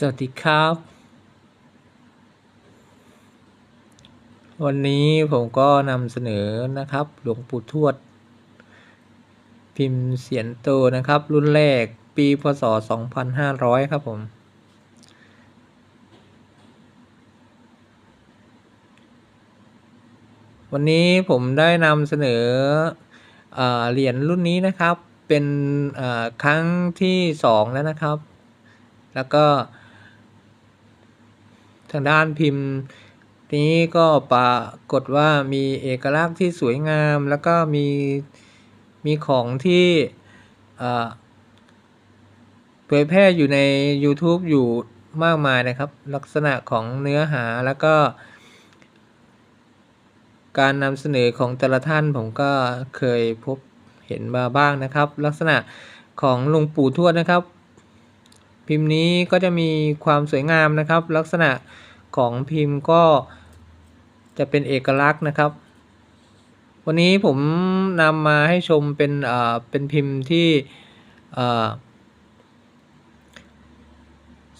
สวัสดีครับ วันนี้ผมก็นำเสนอนะครับ หลวงปู่ทวด พิมพ์เสียนโตนะครับ รุ่นแรกปีพศ 2500 ครับผม วันนี้ผมได้นำเสนอเอเหรียญรุ่นนี้นะครับ เป็นครั้งที่สองแล้วนะครับแล้วก็ ทางด้านพิมพ์ นี้ก็ปรากฏว่ามีเอกลักษณ์ที่สวยงาม แล้วก็มีมีของที่เผยแพร่อยู่ใน YouTube อยู่มากมายนะครับ ลักษณะของเนื้อหาแล้วก็ การนำเสนอของแต่ละท่านผมก็เคยพบเห็นมาบ้างนะครับ ลักษณะของหลวงปู่ทวดนะครับ พิมพ์นี้ก็จะมีความสวยงามนะครับ ลักษณะ ของพิมพ์ก็จะเป็นเอกลักษณ์นะครับ วันนี้ผมนำมาให้ชมเป็นเอ่อเป็นพิมพ์ที่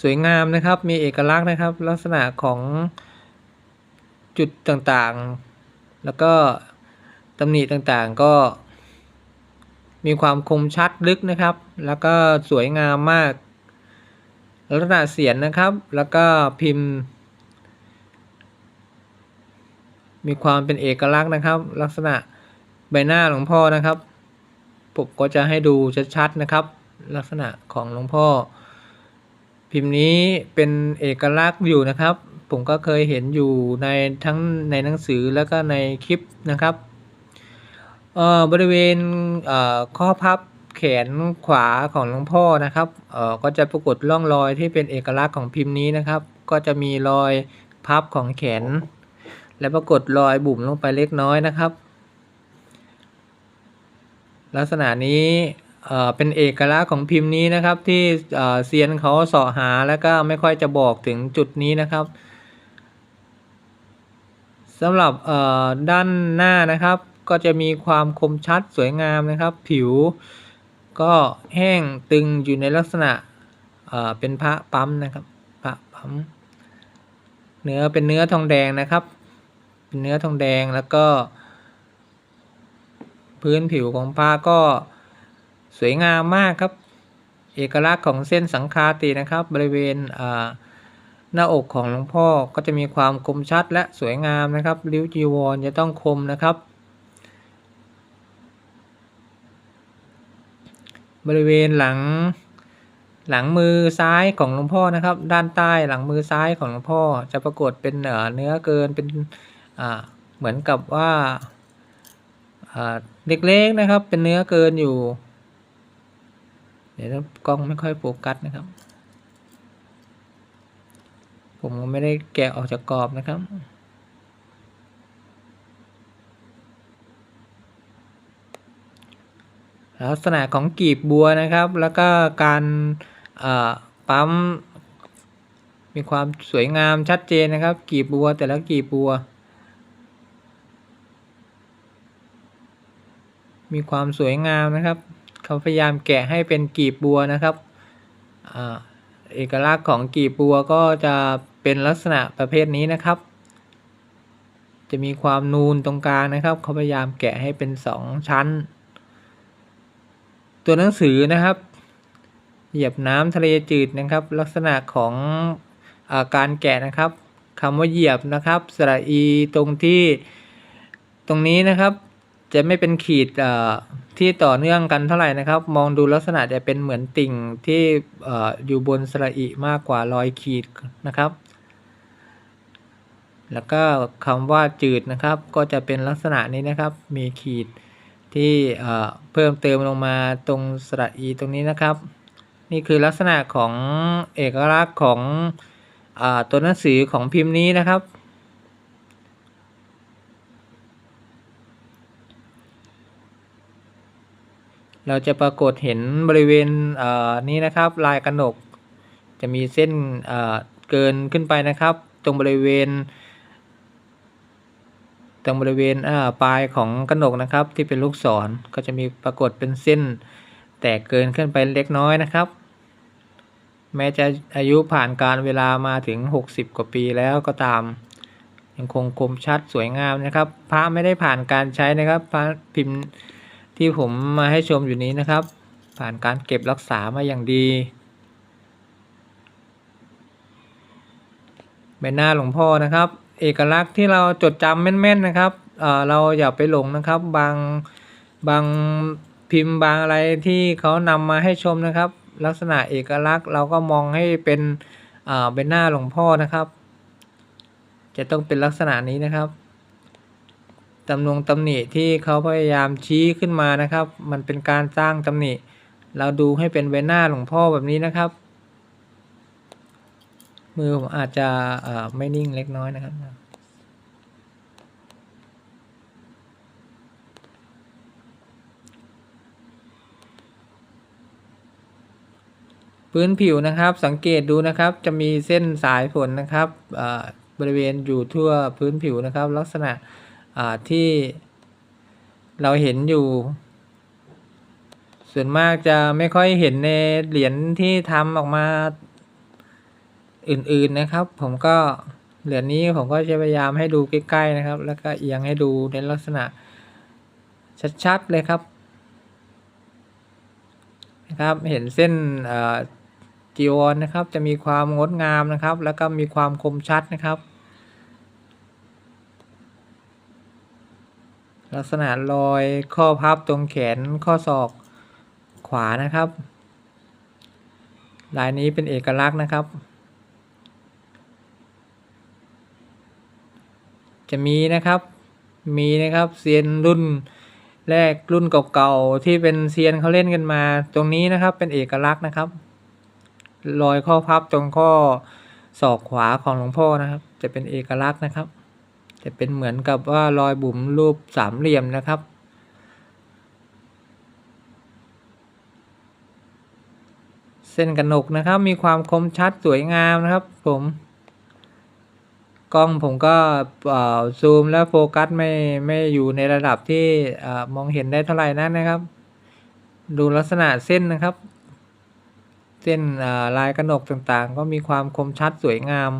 สวยงามนะครับ มีเอกลักษณ์นะครับ ลักษณะของจุดต่างๆ แล้วก็ตำหนิต่างๆก็มีความคมชัดลึกนะครับ แล้วก็สวยงามมาก ลักษณะเสียงนะครับ แล้วก็พิมพ์ มีความเป็นเอกลักษณ์นะครับ ลักษณะใบหน้าหลวงพ่อนะครับผมก็จะให้ดูชัดๆนะครับ ลักษณะของหลวงพ่อ พิมพ์นี้เป็นเอกลักษณ์อยู่นะครับ ผมก็เคยเห็นอยู่ในทั้งในหนังสือแล้วก็ในคลิปนะครับเอ่อบริเวณเอ่อข้อพับแขนขวาของหลวงพ่อนะครับเอ่อก็จะปรากฏร่องรอยที่เป็นเอกลักษณ์ของพิมพ์นี้นะครับ ก็จะมีรอยพับของแขน และปรากฏรอยบุ๋มลงไปเล็กน้อยนะครับ ลักษณะนี้เป็นเอกลักษณ์ของพิมพ์นี้นะครับ ที่เซียนเขาเสาะหาแล้วก็ไม่ค่อยจะบอกถึงจุดนี้นะครับสำหรับด้านหน้านะครับ ก็จะมีความคมชัดสวยงามนะครับ ผิวก็แห้งตึงอยู่ในลักษณะเเป็นพระปั๊มนะครับ พระปั๊ม เนื้อเป็นเนื้อทองแดงนะครับ เป็นเนื้อทองแดงแล้วก็ พื้นผิวของผ้าก็สวยงามมากครับ เอกลักษณ์ของเส้นสังคาตินะครับ บริเวณหน้าอกของหลวงพ่อก็จะมีความคมชัดและสวยงามนะครับริ้วจีวรจะต้องคมนะครับ บริเวณหลังหลังมือซ้ายของหลวงพ่อนะครับ ด้านใต้หลังมือซ้ายของหลวงพ่อ จะปรากฏเป็นเนื้อเกินเป็น เหมือนกับว่าเล็กๆนะครับ เป็นเนื้อเกินอยู่ เดี๋ยวกล้องไม่ค่อยโฟกัสนะครับ ผมไม่ได้แกะออกจากกรอบนะครับลักษณะของกีบบัวนะครับ แล้วก็การปั๊มมีความสวยงามชัดเจนนะครับ กีบบัวแต่ละกีบบัว มีความสวยงามนะครับ เขาพยายามแกะให้เป็นกีบบัวนะครับอ่าเอกลักษณ์ของกีบบัวก็จะเป็นลักษณะประเภทนี้นะครับ จะมีความนูนตรงกลางนะครับ เขาพยายามแกะให้เป็นสองชั้น ตัวหนังสือนะครับ เหยียบน้ำทะเลจืดนะครับ ลักษณะของอาการแกะนะครับคำว่าเหยียบนะครับ สระอีตรงที่ตรงนี้นะครับ จะไม่เป็นขีดที่ต่อเนื่องกันเท่าไหร่นะครับ มองดูลักษณะจะเป็นเหมือนติ่งที่ออยู่บนสระอีมากกว่ารอยขีดนะครับ แล้วก็คำว่าจืดนะครับ ก็จะเป็นลักษณะนี้นะครับ มีขีดที่เพิ่มเติมลงมาตรงสระอีตรงนี้นะครับ นี่คือลักษณะของเอกลักษณ์ของอตัวหนังสือของพิมพ์นี้นะครับ เราจะปรากฏเห็นบริเวณเนี้นะครับลายกระหนก จะมีเส้นเเกินขึ้นไปนะครับ ตรงบริเวณ ตรงบริเวณปลายของกระหนกนะครับ ที่เป็นลูกศรก็จะมีปรากฏเป็นเส้น แตกเกินขึ้นไปเล็กน้อยนะครับ แม้จะอายุผ่านการเวลามาถึง 60 กว่าปีแล้วก็ตาม ยังคงคมชัดสวยงามนะครับ พระไม่ได้ผ่านการใช้นะครับพระพิมพ์ ที่ผมมาให้ชมอยู่นี้นะครับ ผ่านการเก็บรักษามาอย่างดี ใบหน้าหลวงพ่อนะครับ เอกลักษณ์ที่เราจดจำแม่นๆนะครับเเราอย่าไปหลงนะครับ บางบางพิมพ์บางอะไรที่เขานำมาให้ชมนะครับ ลักษณะเอกลักษณ์เราก็มองให้เป็นใบหน้าหลวงพ่อนะครับ จะต้องเป็นลักษณะนี้นะครับ ตำนงตำหนิที่เขาพยายามชี้ขึ้นมานะครับ มันเป็นการสร้างตำหนิ เราดูให้เป็นใบหน้าหลวงพ่อแบบนี้นะครับ มือผมอาจจะไม่นิ่งเล็กน้อยนะครับพื้นผิวนะครับสังเกตดูนะครับจะมีเส้นสายฝนนะครับอ่าบริเวณอยู่ทั่วพื้นผิวนะครับ ลักษณะ ที่เราเห็นอยู่ ส่วนมากจะไม่ค่อยเห็นในเหรียญที่ทำออกมาอื่นๆนะครับ ผมก็เหรียญนี้ผมก็จะพยายามให้ดูใกล้ๆนะครับ แล้วก็เอียงให้ดูในลักษณะชัดๆเลยครับนะครับ เห็นเส้นจีวรนะครับ จะมีความงดงามนะครับ แล้วก็มีความคมชัดนะครับ ลักษณะรอยข้อพับตรงแขนข้อศอกขวานะครับ ลายนี้เป็นเอกลักษณ์นะครับ จะมีนะครับมีนะครับเซียนรุ่นแรกรุ่นเก่าๆที่เป็นเซียนเขาเล่นกันมา ตรงนี้นะครับเป็นเอกลักษณ์นะครับ รอยข้อพับตรงข้อศอกขวาของหลวงพ่อนะครับ จะเป็นเอกลักษณ์นะครับ จะเป็นเหมือนกับว่ารอยบุ๋มรูปสามเหลี่ยมนะครับ เส้นกระหนกนะครับ มีความคมชัดสวยงามนะครับ ผมกล้องผมก็ซูมและโฟกัสไม่ไม่อยู่ในระดับที่อมองเห็นได้เท่าไหร่นักนนะครับ ดูลักษณะเส้นนะครับ เส้นลายกระหนกต่างๆ ก็มีความคมชัดสวยงาม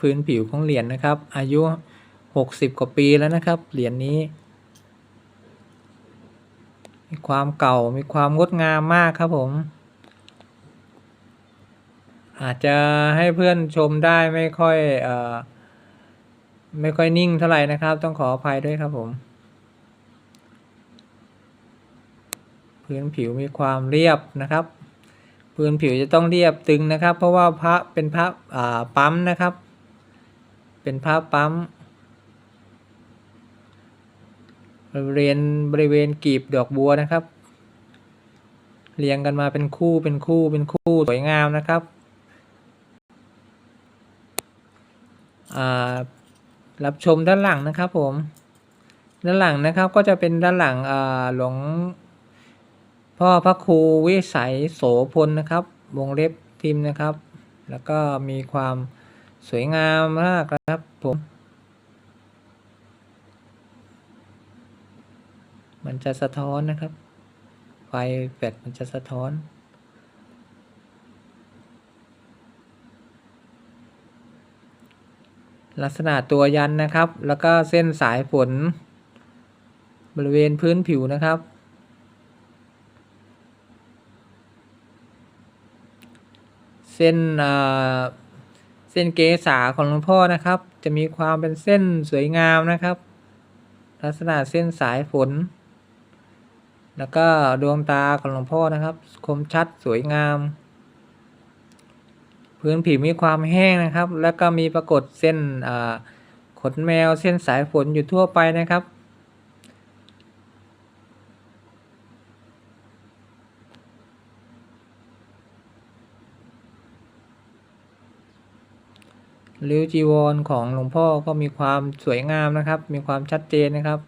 พื้นผิวของเหรียญนะครับ อายุ 60 กว่าปีแล้วนะครับ เหรียญนี้ มีความเก่ามีความงดงามมากครับผม อาจจะให้เพื่อนชมได้ไม่ค่อยเอ่อไม่ค่อยนิ่งเท่าไหร่นะครับ ต้องขออภัยด้วยครับผม พื้นผิวมีความเรียบนะครับ พื้นผิวจะต้องเรียบตึงนะครับ เพราะว่าพระเป็นพระปั๊มนะครับ เป็นพระปั๊มบริเวณบริเวณกีบดอกบัวนะครับ เรียงกันมาเป็นคู่เป็นคู่เป็นคู่สวยงามนะครับรับชมด้านหลังนะครับผม ด้านหลังนะครับก็จะเป็นด้านหลังหลวงพ่อพระครูวิสัยโสพลนะครับ วงเล็บพิมพ์นะครับ แล้วก็มีความ สวยงามมากนะครับผม มันจะสะท้อนนะครับ ไฟแฟลชมันจะสะท้อนลักษณะตัวยันนะครับ แล้วก็เส้นสายฝน บริเวณพื้นผิวนะครับ เส้นอ่า ส้นเกษาของหลวงพ่อนะครับ จะมีความเป็นเส้นสวยงามนะครับ ลักษณะเส้นสายฝน แล้วก็ดวงตาของหลวงพ่อนะครับ คมชัดสวยงาม พื้นผิวมีความแห้งนะครับ แล้วก็มีปรากฏเส้นขนแมวเส้นสายฝนอยู่ทั่วไปนะครับ ริ้วจีวรของหลวงพ่อก็มีความสวยงามนะครับ มีความชัดเจนนะครับ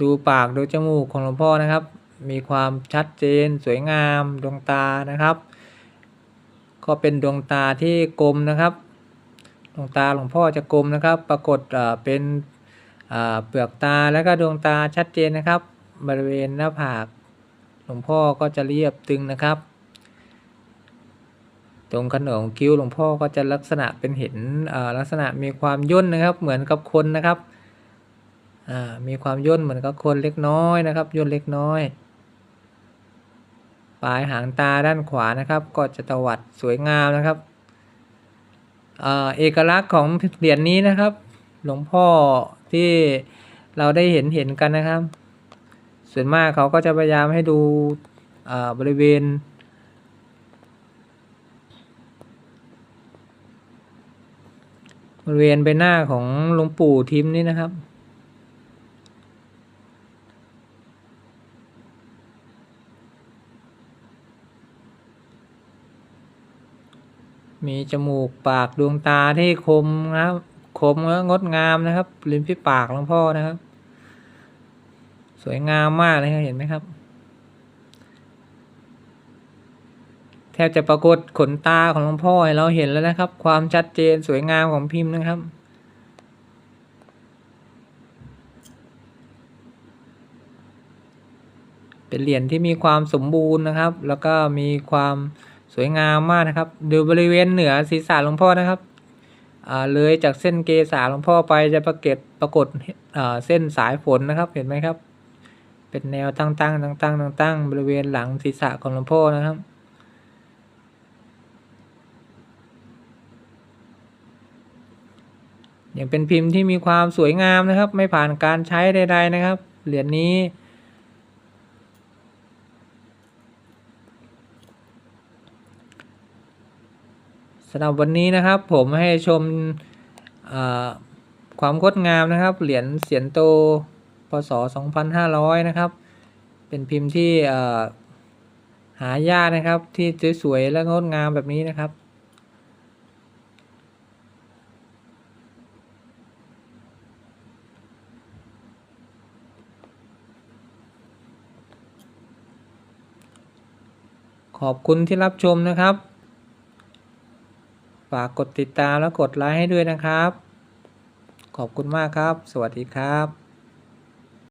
ดูปากดูจมูกของหลวงพ่อนะครับ มีความชัดเจน สวยงามดวงตานะครับ ก็เป็นดวงตาที่กลมนะครับดวงตาหลวงพ่อจะกลมนะครับ ปรากฏเป็นเอ่อเปลือกตาแล้วก็ดวงตาชัดเจนนะครับ บริเวณหน้าผาก หลวงพ่อก็จะเรียบตึงนะครับ ตรงขนงคิ้วหลวงพ่อก็จะลักษณะเป็นเห็นเอ่อลักษณะมีความย่นนะครับ เหมือนกับคนนะครับอ่ามีความย่นเหมือนกับคนเล็กน้อยนะครับย่นเล็กน้อยปลายหางตาด้านขวานะครับ ก็จะตวัดสวยงามนะครับเอ่อเอกลักษณ์ของเหรียญนี้นะครับ หลวงพ่อที่เราได้เห็นเห็นกันนะครับ ส่วนมากเขาก็จะพยายามให้ดูบริเวณ บริเวณใบหน้าของหลวงปู่ทิมนี่นะครับมีจมูกปากดวงตาที่คมนะครับ คมและงดงามนะครับริมฝีปากหลวงพ่อนะครับ วยงามมากเลยครับเห็นไหมครับ แทบจะปรากฏขนตาของหลวงพ่อให้เราเห็นแล้วนะครับ ความชัดเจนสวยงามของพิมพ์นะครับเป็นเหรียญที่มีความสมบูรณ์นะครับ แล้วก็มีความสวยงามมากนะครับ ดูบริเวณเหนือศีรษะหลวงพ่อนะครับเลยจากเส้นเกษาหลวงพ่อไปจะปรากฏปรากฏเส้นสายฝนนะครับ เห็นไหมครับ เป็นแนวตั้งๆตั้งๆตั้งๆบริเวณหลังศีรษะของหลวงพ่อนะครับยังเป็นพิมพ์ที่มีความสวยงามนะครับ ไม่ผ่านการใช้ใด ๆ นะครับ เหรียญนี้ สำหรับวันนี้นะครับ ผมให้ชมความงดงามนะครับ เหรียญเสียนโต พศ 2500 นะครับ เป็นพิมพ์ที่หายากนะครับที่สวยๆและงดงามแบบนี้นะครับ ขอบคุณที่รับชมนะครับ ฝากกดติดตามและกดไลค์ให้ด้วยนะครับ ขอบคุณมากครับ สวัสดีครับ